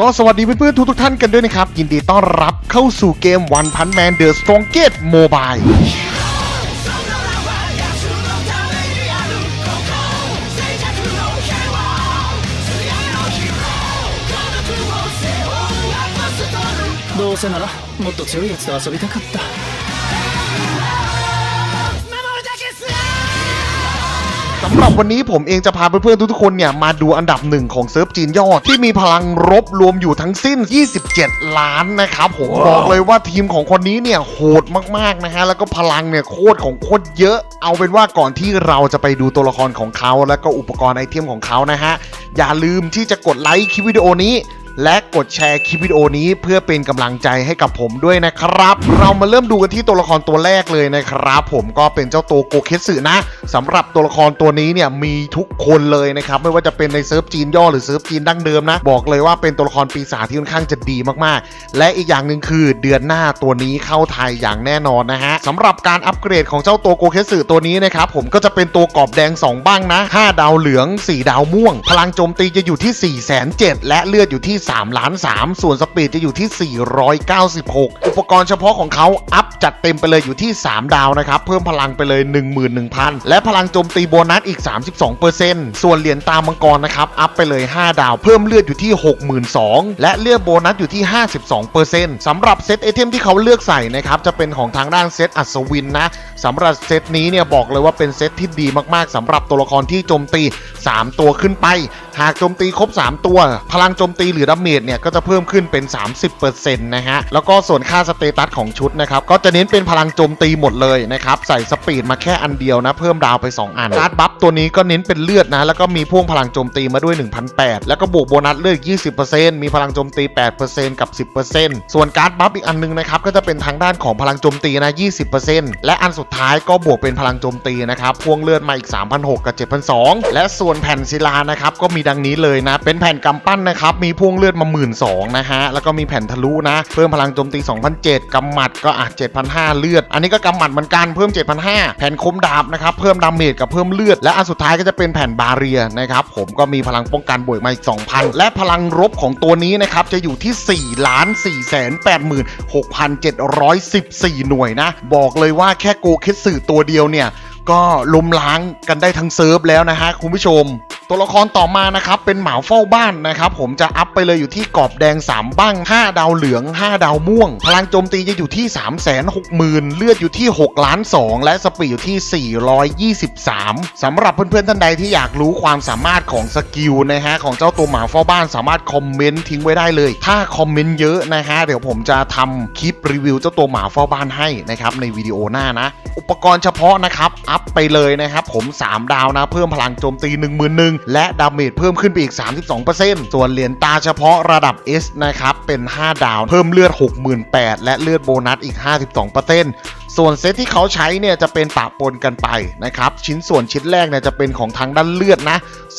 ก็สวัสดีเพื่อนๆทุกๆท่านกันด้วยนะครับ ยินดีต้อนรับเข้าสู่เกม One Punch Man The Strongest Mobile どうせならもっと強いやつと遊びたかった ำหรับวันนี้ผมเองจะพาเพื่อนๆทุกๆคนเนี่ยมาดูอันดับหนึ่งของเซิร์ฟจีนยอด ที่มีพลังรบรวมอยู่ทั้งสิ้น 27 ล้านนะครับผมบอกเลยว่าทีมของคนนี้เนี่ยโหดมากๆนะฮะแล้วก็พลังเนี่ยโคตรของโคตรเยอะ เอาเป็นว่าก่อนที่เราจะไปดูตัวละครของเขา แล้วก็อุปกรณ์ไอเทมของเขานะฮะอย่าลืมที่จะกดไลค์คลิปวิดีโอนี้ และกดแชร์คลิปวิดีโอนี้เพื่อเป็นกำลังใจให้กับผมด้วยนะครับ เรามาเริ่มดูกันที่ตัวละครตัวแรกเลยนะครับผมก็เป็นเจ้าตัวโกเคสึนะสำหรับตัวละครตัวนี้เนี่ยมีทุกคนเลยนะครับไม่ว่าจะเป็นในเซิร์ฟจีนย่อหรือเซิร์ฟจีนดั้งเดิมนะ บอกเลยว่าเป็นตัวละครปีศาจที่ค่อนข้างจะดีมากๆ และอีกอย่างหนึ่งคือเดือนหน้าตัวนี้เข้าไทยอย่างแน่นอนนะฮะสำหรับการอัปเกรดของเจ้าตัวโกเคสึตัวนี้นะครับผมก็จะเป็นตัวกรอบแดง 2 บ้างนะ 5 ดาวเหลือง 4 ดาวม่วง พลังโจมตีจะอยู่ที่ 4 7 0 0 0และเลือดอยู่ที่3ล้าน3ส่วนสปีดจะอยู่ที่ 496 อุปกรณ์เฉพาะของเขาอัพจัดเต็มไปเลยอยู่ที่ 3 ดาวนะครับ เพิ่มพลังไปเลย 11,000 และพลังโจมตีโบนัสอีก 32%ส่วนเหรียญตามมังกรนะครับอัพไปเลย 5 ดาว เพิ่มเลือดอยู่ที่ 62,000 และเลือดโบนัสอยู่ที่ 52%สำหรับเซตไอเทมที่เขาเลือกใส่นะครับจะเป็นของทางด้านเซตอัศวินนะ สำหรับเซตนี้เนี่ยบอกเลยว่าเป็นเซตที่ดีมากๆสำหรับตัวละครที่โจมตี 3 ตัวขึ้นไป หากโจมตีครบ 3 ตัว พลังโจมตีหรือดาเมจเนี่ยก็จะเพิ่มขึ้นเป็น 30%นะฮะ แล้วก็ส่วนค่าสเตตัสของชุดนะครับ ก็จะเน้นเป็นพลังโจมตีหมดเลยนะครับ ใส่สปีดมาแค่อันเดียวนะ เพิ่มดาวไป 2 อันการ์ดบัฟตัวนี้ก็เน้นเป็นเลือดนะ แล้วก็มีพ่วงพลังโจมตีมาด้วย 1,800 แล้วก็บวกโบนัสเลือด20%มีพลังโจมตี 8%กับ 10%ส่วนการ์ดบัฟอีกอันนึงนะครับก็จะเป็นทางด้านของพลังโจมตีนะ 20%และอันสุดท้ายก็บวกเป็นพลังโจมตีนะครับพ่วงเลือดมาอีก 3,600 กับ 7,200 และส่วนแผ่นศิลานะครับก็มีดังนี้เลยนะ เป็นแผ่นกำปั้นนะครับ มีพ่วงเลือดมา 12,000นะฮะ แล้วก็มีแผ่นทะลุนะ เพิ่มพลังโจมตี 2,007กำหมัดก็อะ7,500 เลือด อันนี้ก็กำหมัดเหมือนกันเพิ่ม 7,500 แผ่นคมดาบนะครับเพิ่มดาเมจกับเพิ่มเลือด และอันสุดท้ายก็จะเป็นแผ่นบาเรียนะครับผมก็มีพลังป้องกันบวกมาอีก 2,000 และพลังรบของตัวนี้นะครับจะอยู่ที่4ล้าน4แสน86,714หน่วยนะ บอกเลยว่าแค่โกเคสึตัวเดียวเนี่ย ก็ล้มล้างกันได้ทั้งเซิร์ฟแล้วนะฮะคุณผู้ชม ตัวละครต่อมานะครับเป็นหมาเฝ้าบ้านนะครับผมจะอัพไปเลยอยู่ที่กรอบแดง 3 บ้าง 5 ดาวเหลือง 5 ดาวม่วง พลังโจมตีจะอยู่ที่ 3 6 0 0 0 0 เลือดอยู่ที่ 6 ล้าน 2 และสปีดอยู่ที่ 423สำหรับเพื่อนๆท่านใดที่อยากรู้ความสามารถของสกิลนะฮะของเจ้าตัวหมาเฝ้าบ้านสามารถคอมเมนต์ทิ้งไว้ได้เลย ถ้าคอมเมนต์เยอะนะฮะเดี๋ยวผมจะทำคลิปรีวิวเจ้าตัวหมาเฝ้าบ้านให้นะครับในวิดีโอหน้านะ อุปกรณ์เฉพาะนะครับอัพไปเลยนะครับผม 3 ดาวนะเพิ่มพลังโจมตี1 1 0 0 0และดาเมจเพิ่มขึ้นไปอีก 32%ส่วนเหรียญตาเฉพาะระดับ S นะครับ เป็น 5 ดาว เพิ่มเลือด 68,000 และเลือดโบนัสอีก 52% ส่วนเซตที่เขาใช้เนี่ยจะเป็นปะปนกันไปนะครับ ชิ้นส่วนชิ้นแรกเนี่ยจะเป็นของทางด้านเลือดนะ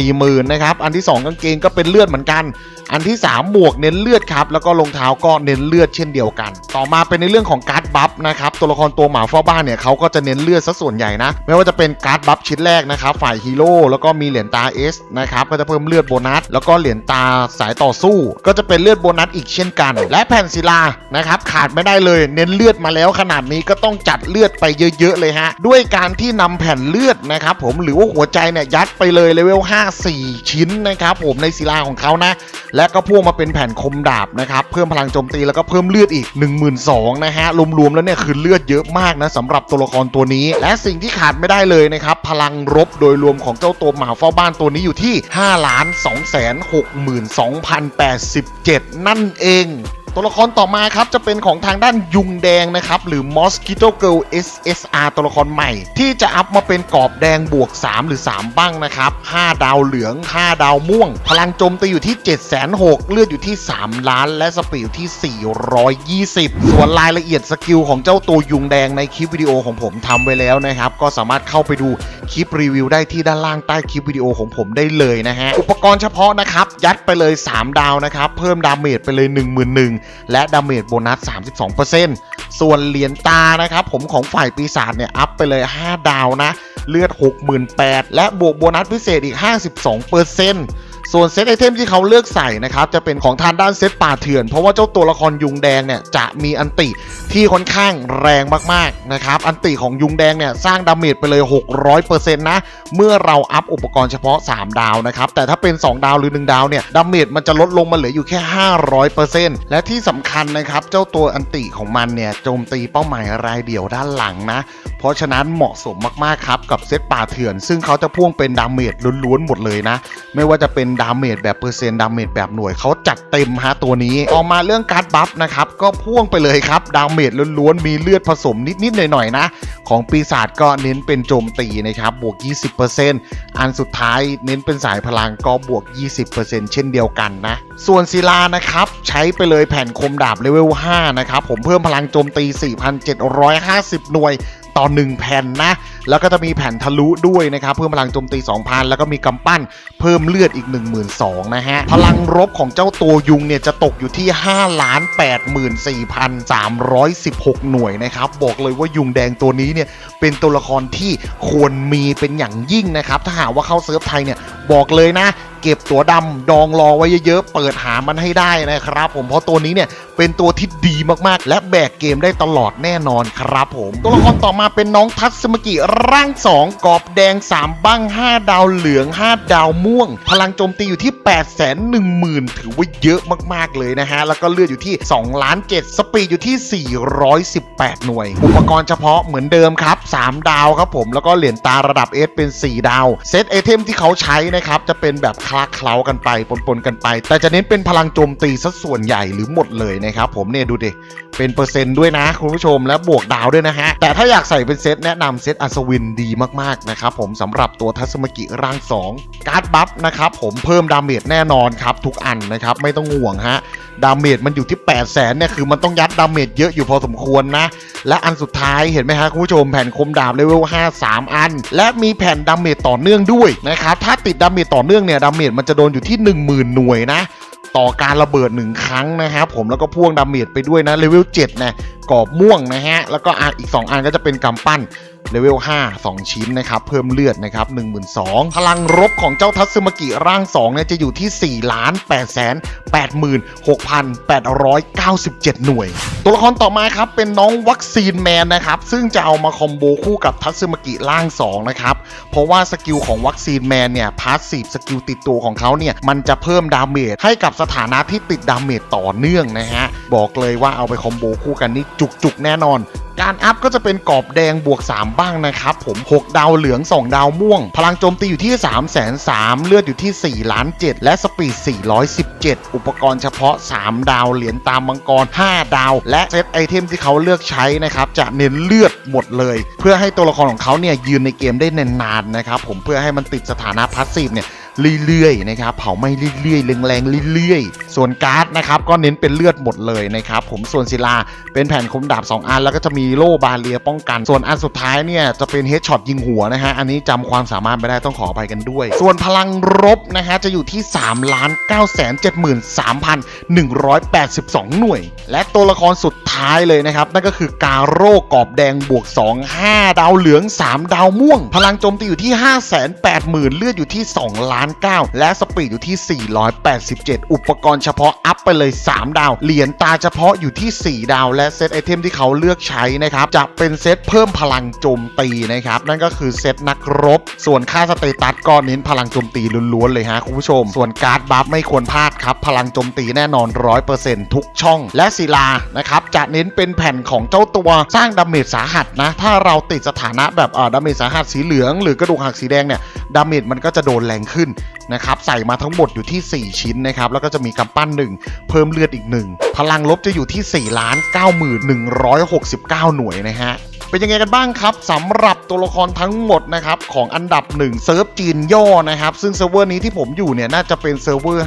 40,000นะครับ อันที่ 2 กางเกงก็เป็นเลือดเหมือนกัน อันที่ 3 หมวกเน้นเลือดครับ แล้วก็รองเท้าก็เน้นเลือดเช่นเดียวกัน ต่อมาเป็นในเรื่องของการ์ดบัฟนะครับ ตัวละครตัวหมาเฝ้าบ้านเนี่ยเขาก็จะเน้นเลือดซะส่วนใหญ่นะ ไม่ว่าจะเป็นการ์ดบัฟชิ้นแรกนะครับ ฝ่ายฮีโร่ แล้วก็มีเหรียญตา S นะครับ ก็จะเพิ่มเลือดโบนัส แล้วก็เหรียญตาสายต่อสู้ ก็จะเป็นเลือดโบนัสอีกเช่นกัน และแผ่นศิลา นะครับ ขาดไม่ได้เลย เน้นเลือดมาแล้วขนาดนี้ก็ต้องจัดเลือดไปเยอะๆเลยฮะ ด้วยการที่นำแผ่นเลือดนะครับผมหรือว่าหัวใจเนี่ยยัดไปเลยเลเวล5 4 ชิ้นนะครับผมในศิลาของเขานะ และก็พ่วงมาเป็นแผ่นคมดาบนะครับเพิ่มพลังโจมตีแล้วก็เพิ่มเลือดอีก 12,000นะฮะรวมๆแล้วเนี่ยคือเลือดเยอะมากนะสำหรับตัวละครตัวนี้ และสิ่งที่ขาดไม่ได้เลยนะครับพลังรบโดยรวมของเจ้าตัวหมาเฝ้าบ้านตัวนี้อยู่ที่5ล้าน2แสน62,087 นั่นเอง ตัวละครต่อมาครับจะเป็นของทางด้านยุงแดงนะครับ หรือ Mosquito Girl SSR ตัวละครใหม่ ที่จะอัพมาเป็นกรอบแดงบวก 3 หรือ 3 บ้างนะครับ 5 ดาวเหลือง 5 ดาวม่วง พลังโจมตีอยู่ที่ 7 6 0 0เลือดอยู่ที่ 3 ล้าน และสปีดอยู่ที่ 420 ส่วนรายละเอียดสกิลของเจ้าตัวยุงแดงในคลิปวิดีโอของผมทำไว้แล้วนะครับ ก็สามารถเข้าไปดูคลิปรีวิวได้ที่ด้านล่างใต้คลิปวิดีโอของผมได้เลยนะฮะอุปกรณ์เฉพาะนะครับยัดไปเลย 3 ดาวนะครับเพิ่มดาเมจไปเลย100%และดาเมจโบนัส 32%ส่วนเหรียญตานะครับผมของฝ่ายปีศาจเนี่ยอัพไปเลย 5 ดาวนะ เลือด 68,000 และบวกโบนัสพิเศษอีก 52% ส่วนเซตไอเทมที่เขาเลือกใส่นะครับจะเป็นของทางด้านเซตป่าเถื่อน เพราะว่าเจ้าตัวละครยุงแดงเนี่ยจะมีอันติที่ค่อนข้างแรงมากๆนะครับอันติของยุงแดงเนี่ยสร้างดาเมจไปเลย 600%นะเมื่อเราอัพอุปกรณ์เฉพาะ 3 ดาวนะครับแต่ถ้าเป็น 2 ดาวหรือ 1 ดาวเนี่ยดาเมจมันจะลดลงมาเหลืออยู่แค่ 500%และที่สำคัญนะครับเจ้าตัวอันติของมันเนี่ยโจมตีเป้าหมายรายเดี่ยวด้านหลังนะเพราะฉะนั้นเหมาะสมมากๆครับกับเซตป่าเถื่อน ซึ่งเขาจะพ่วงเป็นดาเมจล้วนๆหมดเลยนะไม่ว่าจะเป็นดาเมจแบบเปอร์เซ็นต์ดาเมจแบบหน่วยเขาจัดเต็มฮะตัวนี้ต่อมาเรื่องการ์ดบัฟนะครับก็พ่วงไปเลยครับดาเมจล้วนๆมีเลือดผสมนิดๆหน่อยๆนะ ของปีศาจก็เน้นเป็นโจมตีนะครับบวก 20%อันสุดท้ายเน้นเป็นสายพลังก็บวก 20%เช่นเดียวกันนะ ส่วนศิลานะครับใช้ไปเลยแผ่นคมดาบเลเวล 5 นะครับ ผมเพิ่มพลังโจมตี 4,750 หน่วยต่อ 1 แผ่นนะแล้วก็จะมีแผ่นทะลุด้วยนะครับ เพิ่มพลังโจมตี 2,000 แล้วก็มีกำปั้นเพิ่มเลือดอีก 12,000นะฮะ พลังรบของเจ้าตัวยุงเนี่ยจะตกอยู่ที่ 5,84,316 หน่วยนะครับ บอกเลยว่ายุงแดงตัวนี้เนี่ยเป็นตัวละครที่ควรมีเป็นอย่างยิ่งนะครับ ถ้าหากว่าเข้าเซิร์ฟไทยเนี่ยบอกเลยนะเก็บตัวดำดองรอไว้เยอะๆ เปิดหามันให้ได้นะครับ ผมเพราะตัวนี้เนี่ยเป็นตัวที่ดีมากๆ และแบกเกมได้ตลอดแน่นอนครับผม ตัวละครต่อมาเป็นน้องทัศมกิร่าง 2 กรอบแดง 3 บ้าง 5 ดาวเหลือง 5 ดาวม่วง พลังโจมตีอยู่ที่ 8 1 0 0 0 0 ถือว่าเยอะมากๆเลยนะฮะ แล้วก็เลือดอยู่ที่2ล้าน7สปีดอยู่ที่ 418 หน่วย อุปกรณ์เฉพาะเหมือนเดิมครับ 3 ดาวครับผม แล้วก็เหรียญตาระดับ S เป็น 4 ดาว เซตไอเทมที่เขาใช้นะครับ จะเป็นแบบคลาเคล้ากันไปปนๆกันไป แต่จะเน้นเป็นพลังโจมตีซะส่วนใหญ่หรือหมดเลยนะครับผมเนี่ยดูดิ เป็นเปอร์เซ็นต์ด้วยนะ คุณผู้ชมและบวกดาวด้วยนะฮะ แต่ถ้าอยากใส่เป็นเซตแนะนำเซตอัศวินดีมากๆนะครับผมสำหรับตัวทัศมกิร่าง 2 การ์ดบัฟนะครับผมเพิ่มดาเมจแน่นอนครับ ทุกอันนะครับ ไม่ต้องห่วงฮะดาเมจมันอยู่ที่ 8 0 0แสนเนี่ยคือมันต้องยัดดาเมจเยอะอยู่พอสมควรนะ และอันสุดท้ายเห็นไหมฮะคุณผู้ชมแผ่นคมดาบเลเวล5 3 อัน และมีแผ่นดาเมจต่อเนื่องด้วยนะครับถ้าติดดาเมจต่อเนื่องเนี่ยดาเมจมันจะโดนอยู่ที่ 10,000 หน่วยนะ ต่อการระเบิดหนึ่งครั้งนะครับผมแล้วก็พ่วงดาเมจไปด้วยนะเลเวล7นะ กอบม่วงนะฮะ แล้วก็อีก 2 อันก็จะเป็นกำปั้นเลเวล 5 2 ชิ้นนะครับ เพิ่มเลือดนะครับ12,000พลังรบของเจ้าทัตสึมากิร่าง 2 เนี่ย จะอยู่ที่ 4 ล้าน8แสน86,897 หน่วย ตัวละครต่อมาครับ เป็นน้องวัคซีนแมนนะครับ ซึ่งจะเอามาคอมโบคู่กับทัตสึมากิร่าง 2 นะครับ เพราะว่าสกิลของวัคซีนแมนเนี่ย พาสซีฟสกิลติดตัวของเขาเนี่ย มันจะเพิ่มดาเมจให้กับสถานะที่ติดดาเมจต่อเนื่องนะฮะบอกเลยว่าเอาไปคอมโบคู่กันนี่จุกๆแน่นอน การอัพก็จะเป็นกรอบแดงบวก 3 บ้างนะครับผม 6 ดาวเหลือง 2 ดาวม่วง พลังโจมตีอยู่ที่ 3 3 0 0 0เลือดอยู่ที่4ล้าน7และสปีด 417 อุปกรณ์เฉพาะ 3 ดาวเหรียญตามมังกร 5 ดาว และเซตไอเทมที่เขาเลือกใช้นะครับจะเน้นเลือดหมดเลย เพื่อให้ตัวละครของเขาเนี่ยยืนในเกมได้นานๆนะครับผมเพื่อให้มันติดสถานะพาสซีฟเนี่ย เรื่อยๆนะครับเผาไหม้เรื่อยๆแรงๆเรื่อยๆ ส่วนการ์ดนะครับก็เน้นเป็นเลือดหมดเลยนะครับผมส่วนศิลาเป็นแผ่นคมดาบ 2 อัน แล้วก็จะมีโล่บาเรียป้องกัน ส่วนอันสุดท้ายเนี่ยจะเป็นเฮดช็อตยิงหัวนะฮะอันนี้จำความสามารถไม่ได้ต้องขอไปกันด้วย ส่วนพลังรบนะฮะจะอยู่ที่3ล้าน9 7 3 1 8 2 หน่วย และตัวละครสุดท้ายเลยนะครับนั่นก็คือกาโร่กรอบแดงบวก 2 5 ดาวเหลือง 3 ดาวม่วง พลังโจมตีอยู่ที่ 5 8 0 0 0 0เลือดอยู่ที่ 2 ล้าน9 และสปีดอยู่ที่ 487 อุปกรณ์เฉพาะอัพไปเลย 3 ดาว เหรียญตาเฉพาะอยู่ที่ 4 ดาว และเซตไอเทมที่เขาเลือกใช้นะครับ จะเป็นเซตเพิ่มพลังโจมตีนะครับ นั่นก็คือเซตนักรบ ส่วนค่าสเตตัสก็เน้นพลังโจมตีล้วนๆเลยฮะคุณผู้ชม ส่วนการ์ดบัฟไม่ควรพลาดครับ พลังโจมตีแน่นอน 100%ทุกช่อง และศิลานะครับจะเน้นเป็นแผ่นของเจ้าตัวสร้างดาเมจสาหัสนะ ถ้าเราติดสถานะแบบดาเมจสาหัสสีเหลือง หรือกระดูกหักสีแดงเนี่ยดาเมจมันก็จะโดนแรงขึ้นนะครับใส่มาทั้งหมดอยู่ที่ 4 ชิ้นนะครับแล้วก็จะมีกำปั้น 1 เพิ่มเลือดอีก 1 พลังลบจะอยู่ที่4ล้าน9169 หน่วยนะฮะเป็นยังไงกันบ้างครับสำหรับตัวละครทั้งหมดนะครับของอันดับ 1 เซิร์ฟจีนย่อนะครับซึ่งเซิร์ฟเวอร์นี้ที่ผมอยู่เนี่ยน่าจะเป็นเซิร์ฟเวอร์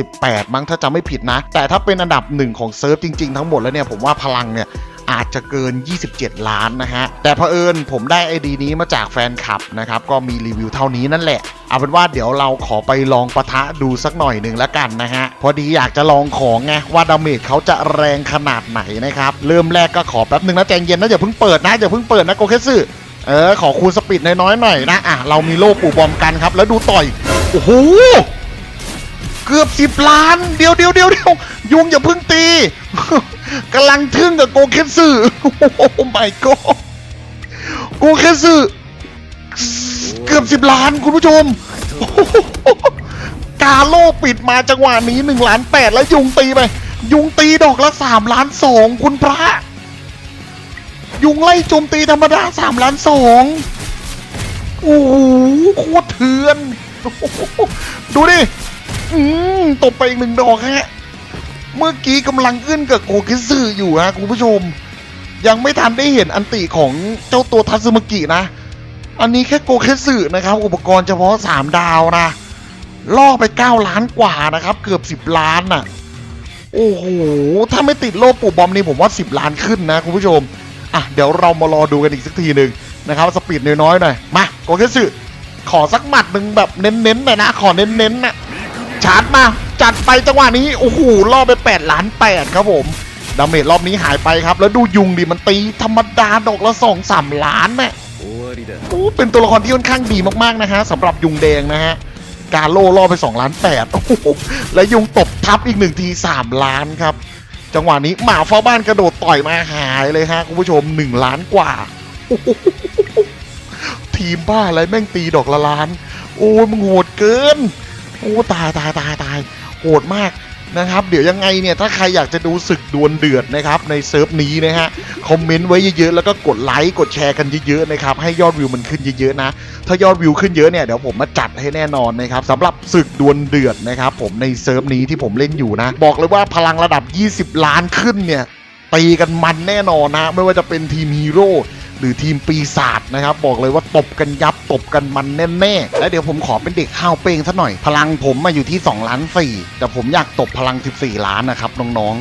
58 มั้งถ้าจำไม่ผิดนะ แต่ถ้าเป็นอันดับ 1 ของเซิร์ฟจริงๆทั้งหมดแล้วเนี่ยผมว่าพลังเนี่ย อาจจะเกิน 27 ล้านนะฮะ แต่เผอิญผมได้ไอดีนี้มาจากแฟนคลับนะครับ ก็มีรีวิวเท่านี้นั่นแหละ เอาเป็นว่าเดี๋ยวเราขอไปลองปะทะดูสักหน่อยหนึ่งแล้วกันนะฮะ พอดีอยากจะลองของไงว่าดาเมจเขาจะแรงขนาดไหนนะครับ เริ่มแรกก็ขอแป๊บหนึ่งนะใจเย็นนะอย่าเพิ่งเปิดนะอย่าเพิ่งเปิดนะโกเคสึเออขอคูณสปีดน้อยๆหน่อยนะอะเรามีโล่ปูบอมกันครับ แล้วดูต่อยโอ้โห กือบสิบล้าน เดี๋ยวเดี๋ยวเดี๋ยวเดี๋ยวยุงอย่าเพิ่งตีกำลังทึ่งกับโกเคสึโอ้ my god โกเคสึเกือบสิบล้านคุณผู้ชม กาโลปิดมาจังหวะนี้หนึ่งล้านแปดแล้วยุงตีไป ยุงตีดอกละสามล้านสองคุณพระ ยุงไล่โจมตีธรรมดาสามล้านสองโอ้โหโคตรเถื่อน ดูดิ อืมตบไปอีกหนึ่งดอกฮะ เมื่อกี้กำลังอึ้นกับโกคิสึอยู่ฮะคุณผู้ชม ยังไม่ทันได้เห็นอันติของเจ้าตัวทัซึมากินะ อันนี้แค่โกเคสึนะครับ อุปกรณ์เฉพาะ 3 ดาวนะ ล่อไป 9 ล้านกว่านะครับ เกือบ 10 ล้านน่ะ โอ้โห ถ้าไม่ติดโลปูบอมนี่ผมว่า 10 ล้านขึ้นนะคุณผู้ชม อะ เดี๋ยวเรามารอดูกันอีกสักทีหนึ่งนะครับ สปีดน้อยๆหน่อย มาโกเคสึขอสักหมัดหนึ่งแบบเน้นๆหน่อยนะ ขอเน้นๆน่ะ ชาร์จมา จัดไปจังหวะนี้ โอ้โหล่อไป8ล้าน8ครับผมดาเมจรอบนี้หายไปครับ แล้วดูยุงดิมันตีธรรมดาดอกละสองสามล้านแม่โอ้เป็นตัวละครที่ค่อนข้างดีมากๆนะฮะสำหรับยุงแดงนะฮะกาโล่ล่อไป2ล้านแปดและยุงตบทับอีกหนึ่งที3ล้านครับ จังหวะนี้หมาเฝ้าบ้านกระโดดต่อยมาหายเลยฮะคุณผู้ชม 1 ล้านกว่า ทีมบ้าอะไรแม่งตีดอกละล้าน โอ้ยมึงโหดเกิน โอ้ตายตายตายตายโหดมากนะครับ เดี๋ยวยังไงเนี่ยถ้าใครอยากจะดูศึกดวลเดือดนะครับในเซิร์ฟนี้นะฮะคอมเมนต์ไว้เยอะๆแล้วก็กดไลค์กดแชร์กันเยอะๆนะครับให้ยอดวิวมันขึ้นเยอะๆนะ ถ้ายอดวิวขึ้นเยอะเนี่ยเดี๋ยวผมมาจัดให้แน่นอนนะครับสำหรับศึกดวลเดือดนะครับผมในเซิร์ฟนี้ที่ผมเล่นอยู่นะ บอกเลยว่าพลังระดับ 20 ล้านขึ้นเนี่ยตีกันมันแน่นอนนะ ไม่ว่าจะเป็นทีมฮีโร่ หรือทีมปีศาจนะครับ บอกเลยว่าตบกันยับตบกันมันแน่ๆ และเดี๋ยวผมขอเป็นเด็กข้าวเป้งซะหน่อย พลังผมมาอยู่ที่2ล้าน4แต่ผมอยากตบพลัง 14 ล้านนะครับน้อง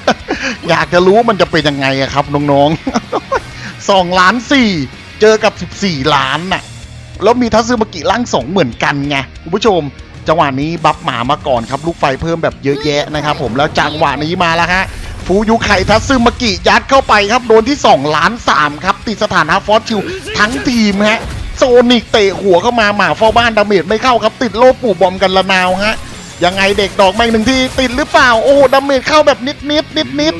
ๆ อยากจะรู้มันจะเป็นยังไงอะครับน้องๆ2ล้าน4เจอกับ 14 ล้านน่ะแล้วมีทัซึมากิร่างสองเหมือนกันไงคุณผู้ชม จังหวะนี้บัฟหมามาก่อนครับลูกไฟเพิ่มแบบเยอะแยะนะครับผมแล้วจังหวะนี้มาแล้วฮะฟูยุไข่ทัซึมากิยัดเข้าไปครับโดนที่2ล้าน3ครับติดสถานะฟอสชิลทั้งทีมฮะโซนิกเตะหัวเข้ามาหมาเฝ้าบ้านดาเมจไม่เข้าครับติดโลปู่บอมกันละนาวฮะยังไงเด็กดอกมาอีกหนึ่งทีติดหรือเปล่าโอ้ดาเมจเข้าแบบนิดนิดนิดนิด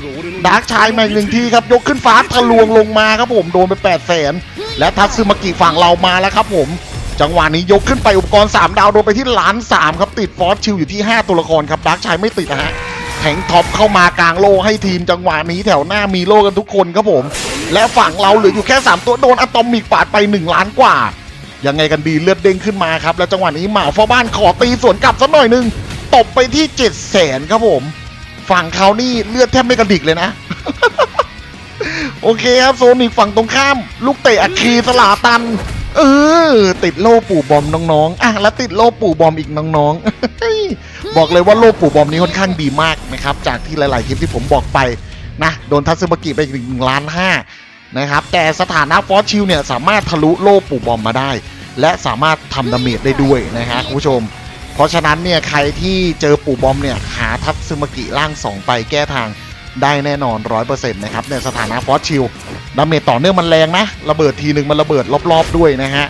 ดาร์กชายมาหนึ่งทีครับยกขึ้นฟ้าทะลวงลงมาครับผมโดนไป8 0 0แสนและทัตซึมากิฝั่งเรามาแล้วครับผม จังหวะนี้ยกขึ้นไปอุปกรณ์ 3 ดาวโดนไปที่ล้าน3ครับติดฟอสชิลอยู่ที่ 5 ตัวละครครับดาร์กชายไม่ติดนะฮะแทงท็อปเข้ามากลางโลให้ทีมจังหวะนี้แถวหน้ามีโลกันทุกคนครับผม และฝั่งเราเหลืออยู่แค่ 3 ตัวโดนอะตอมิกปาดไป 1 ล้านกว่า ยังไงกันดีเลือดเด้งขึ้นมาครับ แล้วจังหวะนี้หมาเฝ้าบ้านขอตีสวนกลับสักหน่อยนึงตบไปที่7 0 0แสนครับผม ฝั่งเขานี่เลือดแทบไม่กระดิกเลยนะโอเคครับโซนิกฝั่งตรงข้าม ลูกเตะอัคคีสลาตัน เออ ติดโล่ปู่บอมน้องๆอะแล้วติดโล่ปู่บอมอีกน้องๆ บอกเลยว่าโล่ปู่บอมนี้ค่อนข้างดีมากนะครับ จากที่หลายๆคลิปที่ผมบอกไปนะโดนทัซึมากิไปอีกหนึ่งล้านห้านะครับ แต่สถานะฟอสชิลเนี่ยสามารถทะลุโล่ปู่บอมมาได้ และสามารถทำดาเมจได้ด้วยนะฮะคุณผู้ชม เพราะฉะนั้นเนี่ยใครที่เจอปู่บอมเนี่ยหาทัตซึมกิร่าง2ไปแก้ทาง ได้แน่นอน 100%นะครับในสถานะฟอสชิลดาเมจต่อเนื่องมันแรงนะ ระเบิดทีหนึ่งมันระเบิดรอบๆด้วยนะฮะ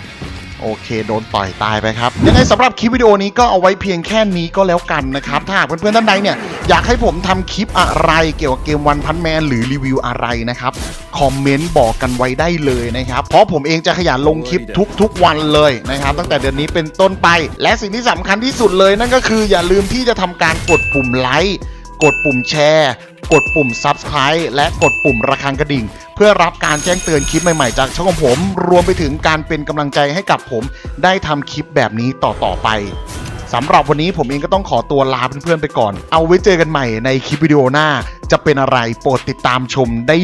โอเคโดนต่อยตายไปครับ ยังไงสำหรับคลิปวิดีโอนี้ก็เอาไว้เพียงแค่นี้ก็แล้วกันนะครับ ถ้าหากเพื่อนๆท่านใดเนี่ย อยากให้ผมทำคลิปอะไรเกี่ยวกับเกมวันพันแมนหรือรีวิวอะไรนะครับ คอมเมนต์บอกกันไว้ได้เลยนะครับ เพราะผมเองจะขยันลงคลิปทุกๆวันเลยนะครับ ตั้งแต่เดือนนี้เป็นต้นไป และสิ่งที่สำคัญที่สุดเลยนั่นก็คืออย่าลืมที่จะทำการกดปุ่มไลค์ กดปุ่มแชร์ กดปุ่ม Subscribe และกดปุ่มระฆังกระดิ่ง เพื่อรับการแจ้งเตือนคลิปใหม่ๆ จากช่องของผม รวมไปถึงการเป็นกำลังใจให้กับผม ได้ทำคลิปแบบนี้ต่อๆไปสำหรับวันนี้ผมเองก็ต้องขอตัวลาเพื่อนๆไปก่อน เอาไว้เจอกันใหม่ในคลิปวิดีโอหน้า จะเป็นอะไรโปรดติดตามชมได้